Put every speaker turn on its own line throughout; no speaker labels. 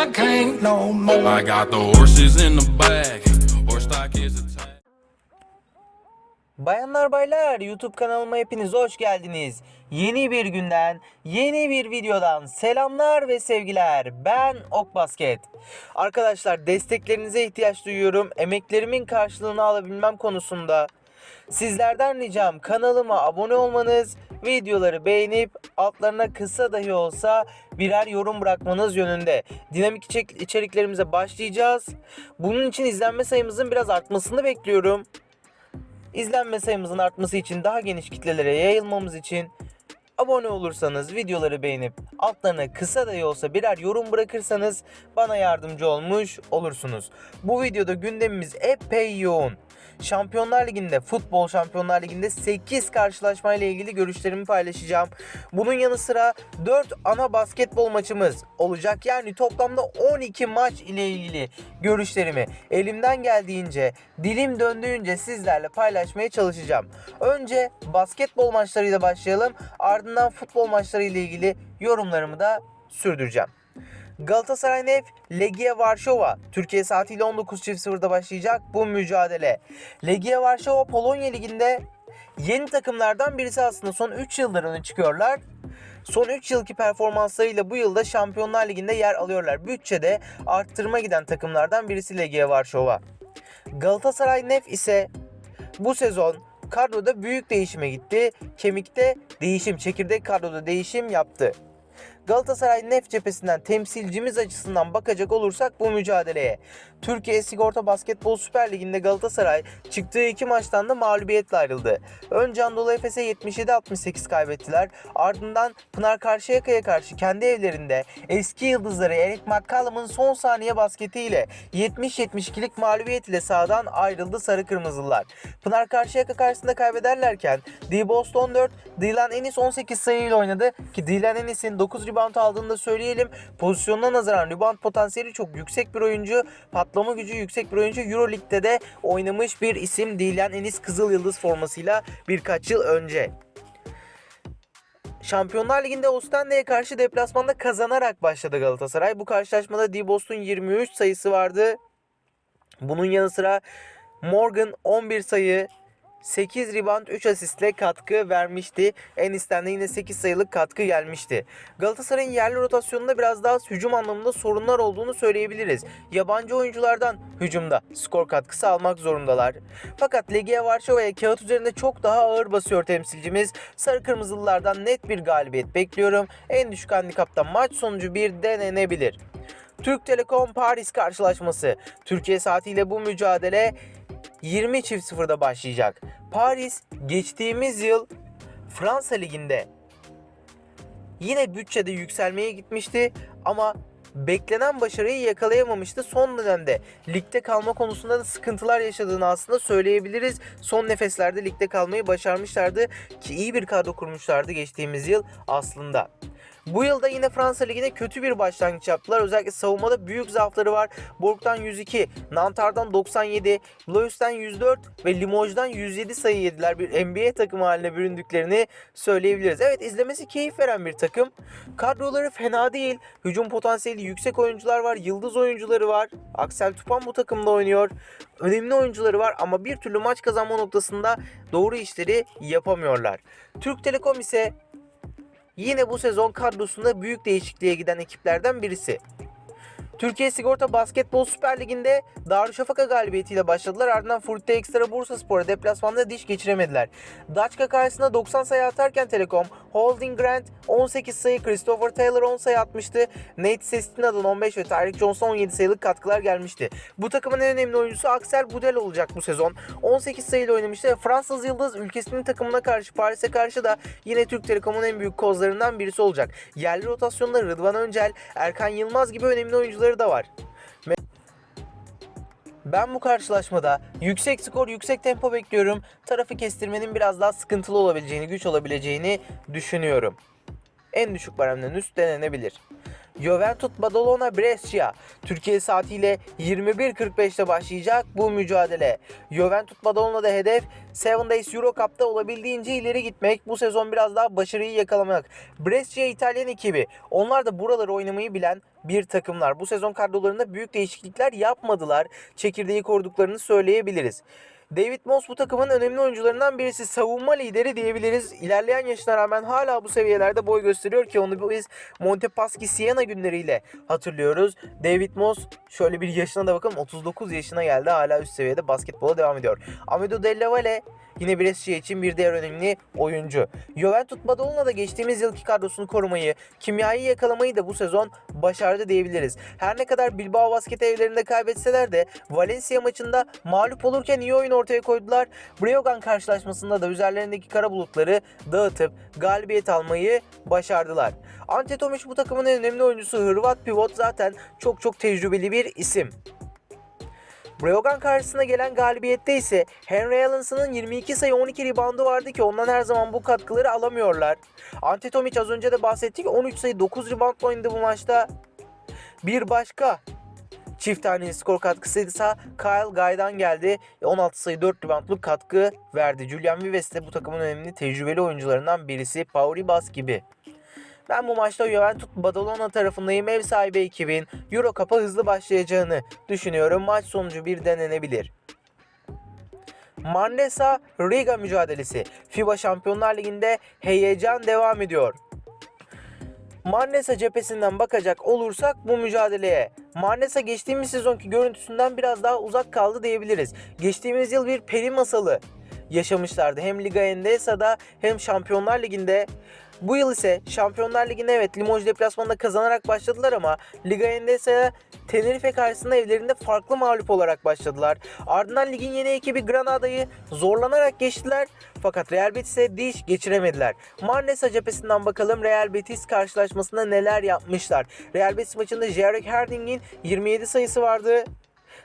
I can't no more. I got the horses in the back. Horse stock is attached.
Bayanlar baylar YouTube kanalıma hepiniz hoş geldiniz. Yeni bir günden, yeni bir videodan selamlar ve sevgiler. Ben Ok Basket. Arkadaşlar desteklerinize ihtiyaç duyuyorum. Emeklerimin karşılığını alabilmem konusunda. Sizlerden ricam kanalıma abone olmanız, videoları beğenip altlarına kısa dahi olsa birer yorum bırakmanız yönünde. Dinamik içerik- içeriklerimize başlayacağız. Bunun için izlenme sayımızın biraz artmasını bekliyorum. İzlenme sayımızın artması için daha geniş kitlelere yayılmamız için abone olursanız, videoları beğenip altlarına kısa da olsa birer yorum bırakırsanız bana yardımcı olmuş olursunuz. Bu videoda gündemimiz epey yoğun. Şampiyonlar Ligi'nde, Futbol Şampiyonlar Ligi'nde 8 karşılaşma ilgili görüşlerimi paylaşacağım. Bunun yanı sıra 4 ana basketbol maçımız olacak. Yani toplamda 12 maç ile ilgili görüşlerimi elimden geldiğince, dilim döndüğünce sizlerle paylaşmaya çalışacağım. Önce basketbol maçlarıyla başlayalım. Ardından futbol maçları ile ilgili yorumlarımı da sürdüreceğim. Galatasaray Nef, Legia Varşova. Türkiye saatiyle 19.00'da başlayacak bu mücadele. Legia Varşova Polonya Ligi'nde yeni takımlardan birisi aslında son 3 yıldır öne çıkıyorlar. Son 3 yılki performanslarıyla bu yılda Şampiyonlar Ligi'nde yer alıyorlar. Bütçede arttırma giden takımlardan birisi Legia Varşova. Galatasaray Nef ise bu sezon kadroda büyük değişime gitti. Kemikte değişim, çekirdek kadroda değişim yaptı. Galatasaray Nef cephesinden temsilcimiz açısından bakacak olursak bu mücadeleye. Türkiye Sigorta Basketbol Süper Ligi'nde Galatasaray çıktığı iki maçtan da mağlubiyetle ayrıldı. Önce Anadolu Efes'e 77-68 kaybettiler. Ardından Pınar Karşıyaka'ya karşı kendi evlerinde eski yıldızları Eric McCallum'un son saniye basketiyle 70-72'lik mağlubiyet ile sahadan ayrıldı Sarı Kırmızılar. Pınar Karşıyaka karşısında kaybederlerken D. Boston 4, Dylan Ennis 18 sayıyla oynadı ki Dylan Ennis'in 9 rebound aldığını da söyleyelim. Pozisyonuna nazaran rebound potansiyeli çok yüksek bir oyuncu, patlama gücü yüksek bir oyuncu. Euroleague'de de oynamış bir isim Dylan Ennis Kızıl Yıldız formasıyla birkaç yıl önce. Şampiyonlar Ligi'nde Ostende'ye karşı deplasmanda kazanarak başladı Galatasaray. Bu karşılaşmada D. Boston 23 sayısı vardı. Bunun yanı sıra Morgan 11 sayı, 8 rebound 3 asistle katkı vermişti. Enis'ten de yine 8 sayılık katkı gelmişti. Galatasaray'ın yerli rotasyonunda biraz daha hücum anlamında sorunlar olduğunu söyleyebiliriz. Yabancı oyunculardan hücumda skor katkısı almak zorundalar. Fakat Legia Varşova'ya kağıt üzerinde çok daha ağır basıyor temsilcimiz. Sarı Kırmızılılardan net bir galibiyet bekliyorum. En düşük handikapta maç sonucu bir denenebilir. Türk Telekom Paris karşılaşması. Türkiye saatiyle bu mücadele 20.00'da başlayacak. Paris geçtiğimiz yıl Fransa Ligi'nde yine bütçede yükselmeye gitmişti ama beklenen başarıyı yakalayamamıştı. Son dönemde ligde kalma konusunda da sıkıntılar yaşadığını aslında söyleyebiliriz. Son nefeslerde ligde kalmayı başarmışlardı ki iyi bir kadro kurmuşlardı geçtiğimiz yıl aslında. Bu yılda yine Fransa Ligi'ne kötü bir başlangıç yaptılar. Özellikle savunmada büyük zaafları var. Borg'dan 102, Nantar'dan 97, Blois'ten 104 ve Limoges'dan 107 sayı yediler. Bir NBA takımı haline büründüklerini söyleyebiliriz. Evet izlemesi keyif veren bir takım. Kadroları fena değil. Hücum potansiyeli yüksek oyuncular var. Yıldız oyuncuları var. Aksel Tupan bu takımda oynuyor. Önemli oyuncuları var ama bir türlü maç kazanma noktasında doğru işleri yapamıyorlar. Türk Telekom ise yine bu sezon kadrosunda büyük değişikliğe giden ekiplerden birisi. Türkiye Sigorta Basketbol Süper Ligi'nde Darüşşafaka galibiyetiyle başladılar. Ardından Furte Ekstra Bursaspor'a deplasmanda diş geçiremediler. Daçka karşısında 90 sayı atarken Telekom, Holding Grant 18 sayı, Christopher Taylor 10 sayı atmıştı. Nate Sestina'dan 15 ve Tyreek Jones'tan 17 sayılık katkılar gelmişti. Bu takımın en önemli oyuncusu Axel Budel olacak bu sezon. 18 sayıyla oynamıştı ve Fransız Yıldız ülkesinin takımına karşı Paris'e karşı da yine Türk Telekom'un en büyük kozlarından birisi olacak. Yerli rotasyonda Rıdvan Öncel, Erkan Yılmaz gibi önemli oyuncuları da var. Ben bu karşılaşmada yüksek skor, yüksek tempo bekliyorum. Tarafı kestirmenin biraz daha sıkıntılı olabileceğini, güç olabileceğini düşünüyorum. En düşük baremden üst denenebilir. Juventus Badalona Brescia Türkiye saatiyle 21.45'te başlayacak bu mücadele. Juventus Badalona'da hedef 7 Days Euro Cup'ta olabildiğince ileri gitmek. Bu sezon biraz daha başarıyı yakalamak. Brescia İtalyan ekibi. Onlar da buraları oynamayı bilen bir takımlar. Bu sezon kadrolarında büyük değişiklikler yapmadılar. Çekirdeği koruduklarını söyleyebiliriz. David Moss bu takımın önemli oyuncularından birisi. Savunma lideri diyebiliriz. İlerleyen yaşına rağmen hala bu seviyelerde boy gösteriyor ki onu biz Montepaschi Siena günleriyle hatırlıyoruz. David Moss şöyle bir yaşına da bakın 39 yaşına geldi. Hala üst seviyede basketbola devam ediyor. Amado Della Valle Yine Brescia için bir diğer önemli oyuncu. Juventus Badalona da geçtiğimiz yılki kadrosunu korumayı, kimyayı yakalamayı da bu sezon başardı diyebiliriz. Her ne kadar Bilbao basket evlerinde kaybetseler de Valencia maçında mağlup olurken iyi oyun ortaya koydular. Breogán karşılaşmasında da üzerlerindeki kara bulutları dağıtıp galibiyet almayı başardılar. Ante Tomic bu takımın en önemli oyuncusu Hırvat pivot zaten çok çok tecrübeli bir isim. Breogán karşısına gelen galibiyette ise Henry Allinson'ın 22 sayı 12 reboundu vardı ki ondan her zaman bu katkıları alamıyorlar. Ante Tomic az önce de bahsettik 13 sayı 9 reboundla oynadı bu maçta. Bir başka çift tane skor katkısıysa Kyle Guy'dan geldi. 16 sayı 4 reboundluk katkı verdi. Julian Vives de bu takımın önemli tecrübeli oyuncularından birisi. Pauri Bas gibi. Ben bu maçta Juventus Badalona tarafındayım. Ev sahibi ekibin Euro Cup'a hızlı başlayacağını düşünüyorum. Maç sonucu bir denenebilir. Manresa Riga mücadelesi. FIBA Şampiyonlar Ligi'nde heyecan devam ediyor. Manresa cephesinden bakacak olursak bu mücadeleye Manresa geçtiğimiz sezonki görüntüsünden biraz daha uzak kaldı diyebiliriz. Geçtiğimiz yıl bir peri masalı yaşamışlardı. Hem Liga Endesa'da hem Şampiyonlar Ligi'nde. Bu yıl ise Şampiyonlar Ligi'ne evet Limoges deplasmanında kazanarak başladılar ama Liga Endesa'ya Tenerife karşısında evlerinde farklı mağlup olarak başladılar. Ardından ligin yeni ekibi Granada'yı zorlanarak geçtiler fakat Real Betis'e diş geçiremediler. Manresa cephesinden bakalım Real Betis karşılaşmasında neler yapmışlar. Real Betis maçında Jarek Herding'in 27 sayısı vardı.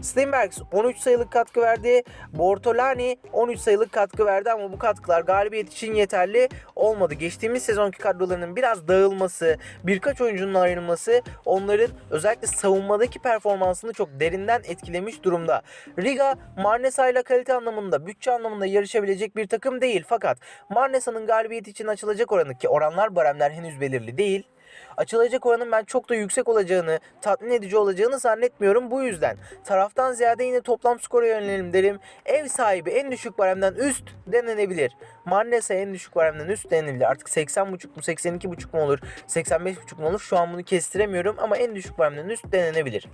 Steinbergs 13 sayılık katkı verdi. Bortolani 13 sayılık katkı verdi ama bu katkılar galibiyet için yeterli olmadı. Geçtiğimiz sezonki kadrolarının biraz dağılması, birkaç oyuncunun ayrılması onların özellikle savunmadaki performansını çok derinden etkilemiş durumda. Riga Marnesa ile kalite anlamında, bütçe anlamında yarışabilecek bir takım değil. Fakat Marnesa'nın galibiyet için açılacak oranı ki oranlar baremler henüz belirli değil açılacak oranın ben çok da yüksek olacağını, tatmin edici olacağını zannetmiyorum. Bu yüzden taraftan ziyade yine toplam skora yönelelim derim. Ev sahibi en düşük baremden üst denenebilir. Manresa en düşük baremden üst denenebilir. Artık 80.5 mu 82.5 mu olur, 85.5 mu olur şu an bunu kestiremiyorum ama en düşük baremden üst denenebilir.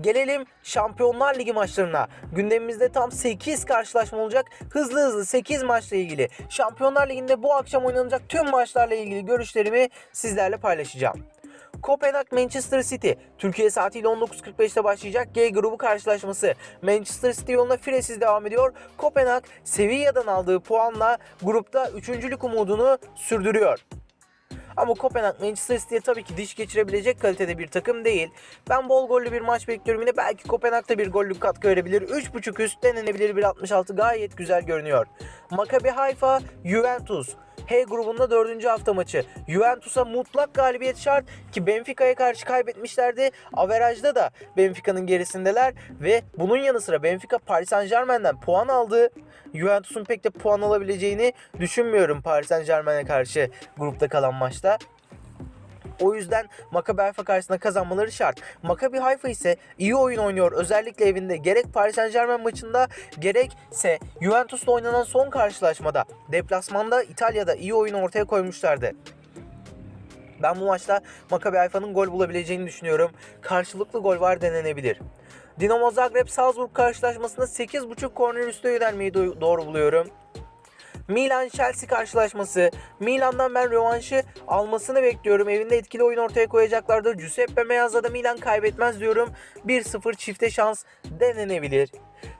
Gelelim Şampiyonlar Ligi maçlarına. Gündemimizde tam 8 karşılaşma olacak. Hızlı hızlı 8 maçla ilgili. Şampiyonlar Ligi'nde bu akşam oynanacak tüm maçlarla ilgili görüşlerimi sizlerle paylaşacağım. Kopenhag Manchester City Türkiye saatiyle 19.45'te başlayacak G grubu karşılaşması. Manchester City yoluna firesiz devam ediyor. Kopenhag Sevilla'dan aldığı puanla grupta üçüncülük umudunu sürdürüyor. Ama Kopenhag Manchester City'ye tabii ki diş geçirebilecek kalitede bir takım değil. Ben bol gollü bir maç bekliyorum yine. Belki Kopenhag'da bir gollük katkı verebilir. 3.5 üst denenebilir 1.66 gayet güzel görünüyor. Maccabi Haifa, Juventus. H grubunda dördüncü hafta maçı. Juventus'a mutlak galibiyet şart ki Benfica'ya karşı kaybetmişlerdi. Averajda da Benfica'nın gerisindeler ve bunun yanı sıra Benfica Paris Saint Germain'den puan aldı. Juventus'un pek de puan alabileceğini düşünmüyorum Paris Saint Germain'e karşı grupta kalan maçta. O yüzden Maccabi Haifa karşısında kazanmaları şart. Maccabi Haifa ise iyi oyun oynuyor. Özellikle evinde gerek Paris Saint Germain maçında gerekse Juventus'la oynanan son karşılaşmada deplasmanda İtalya'da iyi oyun ortaya koymuşlardı. Ben bu maçta Maccabi Haifa'nın gol bulabileceğini düşünüyorum. Karşılıklı gol var denenebilir. Dinamo Zagreb Salzburg karşılaşmasında 8.5 korner üstü yönelmeyi do- doğru buluyorum. Milan Chelsea karşılaşması. Milan'dan ben rövanşı almasını bekliyorum. Evinde etkili oyun ortaya koyacaklardır. Giuseppe Meazza Milan kaybetmez diyorum. 1-0 çifte şans denenebilir.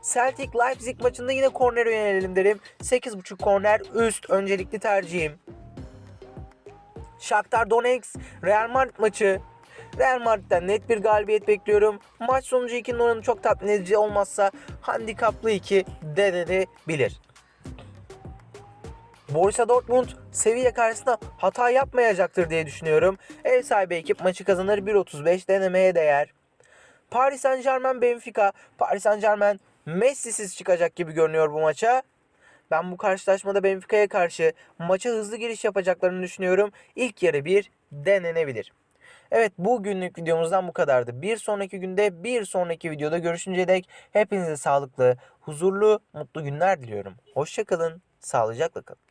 Celtic Leipzig maçında yine kornere yönelelim derim. 8.5 korner üst öncelikli tercihim. Shakhtar Donetsk Real Madrid maçı. Real Madrid'den net bir galibiyet bekliyorum. Maç sonucu 2'nin oranı çok tatmin edici olmazsa handikaplı 2 denenebilir. Borussia Dortmund Sevilla karşısında hata yapmayacaktır diye düşünüyorum. Ev sahibi ekip maçı kazanır 1.35 denemeye değer. Paris Saint Germain Benfica. Paris Saint Germain Messi'siz çıkacak gibi görünüyor bu maça. Ben bu karşılaşmada Benfica'ya karşı maça hızlı giriş yapacaklarını düşünüyorum. İlk yarı bir denenebilir. Evet bugünlük videomuzdan bu kadardı. Bir sonraki günde bir sonraki videoda görüşünceye dek hepinize sağlıklı, huzurlu, mutlu günler diliyorum. Hoşçakalın, sağlıcakla kalın.